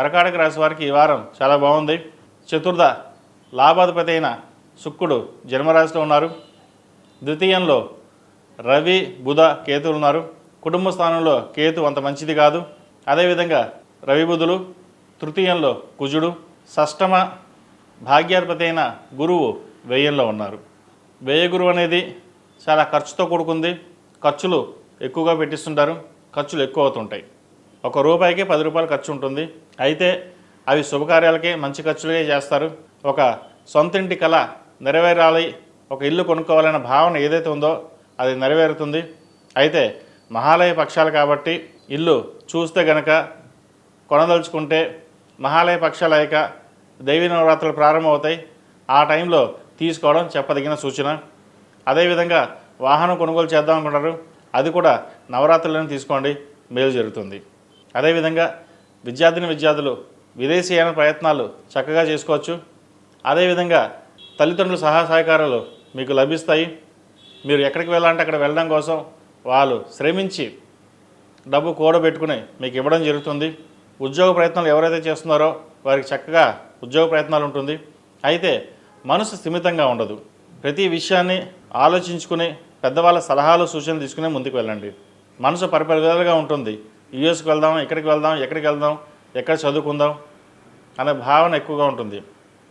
కర్కాటక రాశి వారికి ఈ వారం చాలా బాగుంది. చతుర్థ లాభాధిపతి అయిన శుక్రుడు జన్మరాశిలో ఉన్నారు. ద్వితీయంలో రవి బుధ కేతులు ఉన్నారు. కుటుంబ స్థానంలో కేతు అంత మంచిది కాదు. అదేవిధంగా రవి బుధులు తృతీయంలో కుజుడు షష్టమ భాగ్యాధిపతి అయిన గురువు వ్యయంలో ఉన్నారు. వ్యయ గురువు అనేది చాలా ఖర్చుతో కూడుకుంది. ఖర్చులు ఎక్కువగా పెట్టిస్తుంటారు. ఖర్చులు ఎక్కువ అవుతుంటాయి. ఒక రూపాయికి పది రూపాయలు ఖర్చు ఉంటుంది. అయితే అవి శుభకార్యాలకే మంచి ఖర్చులకే చేస్తారు. ఒక సొంత ఇంటి కళ నెరవేరాలి ఒక ఇల్లు కొనుక్కోవాలనే భావన ఏదైతే ఉందో అది నెరవేరుతుంది. అయితే మహాలయ పక్షాలు కాబట్టి ఇల్లు చూస్తే గనక కొనదలుచుకుంటే మహాలయ పక్షాలు అయ్యాక దైవీ నవరాత్రులు ప్రారంభమవుతాయి. ఆ టైంలో తీసుకోవడం చెప్పదగిన సూచన. అదేవిధంగా వాహనం కొనుగోలు చేద్దాం అనుకుంటారు. అది కూడా నవరాత్రులను తీసుకోండి. మేలు జరుగుతుంది. అదేవిధంగా విద్యార్థిని విద్యార్థులు విదేశీయాన ప్రయత్నాలు చక్కగా చేసుకోవచ్చు. అదేవిధంగా తల్లిదండ్రుల సహాయ సహకారాలు మీకు లభిస్తాయి. మీరు ఎక్కడికి వెళ్ళాలంటే అక్కడ వెళ్ళడం కోసం వాళ్ళు శ్రమించి డబ్బు కూడబెట్టుకుని మీకు ఇవ్వడం జరుగుతుంది. ఉద్యోగ ప్రయత్నాలు ఎవరైతే చేస్తున్నారో వారికి చక్కగా ఉద్యోగ ప్రయత్నాలు ఉంటుంది. అయితే మనసు స్థిమితంగా ఉండదు. ప్రతి విషయాన్ని ఆలోచించుకుని పెద్దవాళ్ళ సలహాలు సూచనలు తీసుకుని ముందుకు వెళ్ళండి. మనసు పరిపరి విధాలుగా ఉంటుంది. యుఎస్కి వెళ్దాం ఎక్కడికి వెళ్దాం ఎక్కడికి వెళ్దాం ఎక్కడ చదువుకుందాం అనే భావన ఎక్కువగా ఉంటుంది.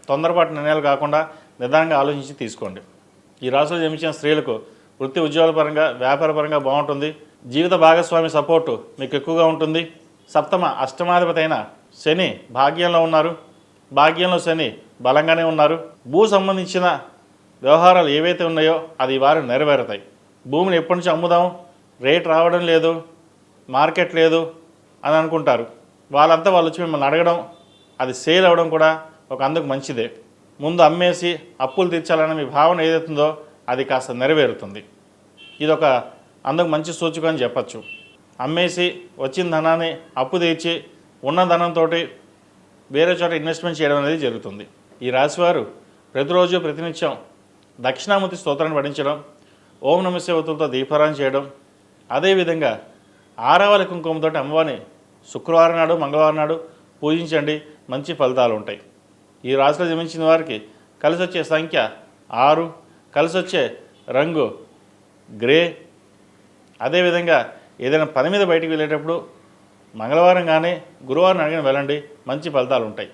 తొందరపాటు నిర్ణయాలు కాకుండా నిదానంగా ఆలోచించి తీసుకోండి. ఈ రాశులు జన్మించిన స్త్రీలకు వృత్తి ఉద్యోగాల పరంగా వ్యాపార పరంగా బాగుంటుంది. జీవిత భాగస్వామి సపోర్టు మీకు ఎక్కువగా ఉంటుంది. సప్తమ అష్టమాధిపతి అయిన శని భాగ్యంలో ఉన్నారు. భాగ్యంలో శని బలంగానే ఉన్నారు. భూ సంబంధించిన వ్యవహారాలు ఏవైతే ఉన్నాయో అది వారు నెరవేరుతాయి. భూమిని ఎప్పటి నుంచి అమ్ముదాం. రేట్ రావడం లేదు. మార్కెట్ లేదు అని అనుకుంటారు. వాళ్ళంతా వాళ్ళు వచ్చి మిమ్మల్ని అడగడం అది సేల్ అవ్వడం కూడా ఒక అందుకు మంచిదే. ముందు అమ్మేసి అప్పులు తీర్చాలనే మీ భావన ఏదైతుందో అది కాస్త నెరవేరుతుంది. ఇది ఒక అందుకు మంచి సూచిక అని చెప్పచ్చు. అమ్మేసి వచ్చిన ధనాన్ని అప్పు తీర్చి ఉన్న ధనంతో వేరే చోట ఇన్వెస్ట్మెంట్ చేయడం అనేది జరుగుతుంది. ఈ రాశివారు ప్రతిరోజు ప్రతినిత్యం దక్షిణామూర్తి స్తోత్రాన్ని పఠించడం ఓం నమశివతులతో దీపారాయణ చేయడం అదేవిధంగా ఆరావళి కుంకుమతోటి అమ్మవారిని శుక్రవారం నాడు మంగళవారం నాడు పూజించండి. మంచి ఫలితాలు ఉంటాయి. ఈ రాశిలో జన్మించిన వారికి కలిసి వచ్చే సంఖ్య ఆరు కలిసి వచ్చే రంగు గ్రే. అదేవిధంగా ఏదైనా పని మీద బయటికి వెళ్ళేటప్పుడు మంగళవారం కానీ గురువారం అడిగిన వెళ్ళండి. మంచి ఫలితాలు ఉంటాయి.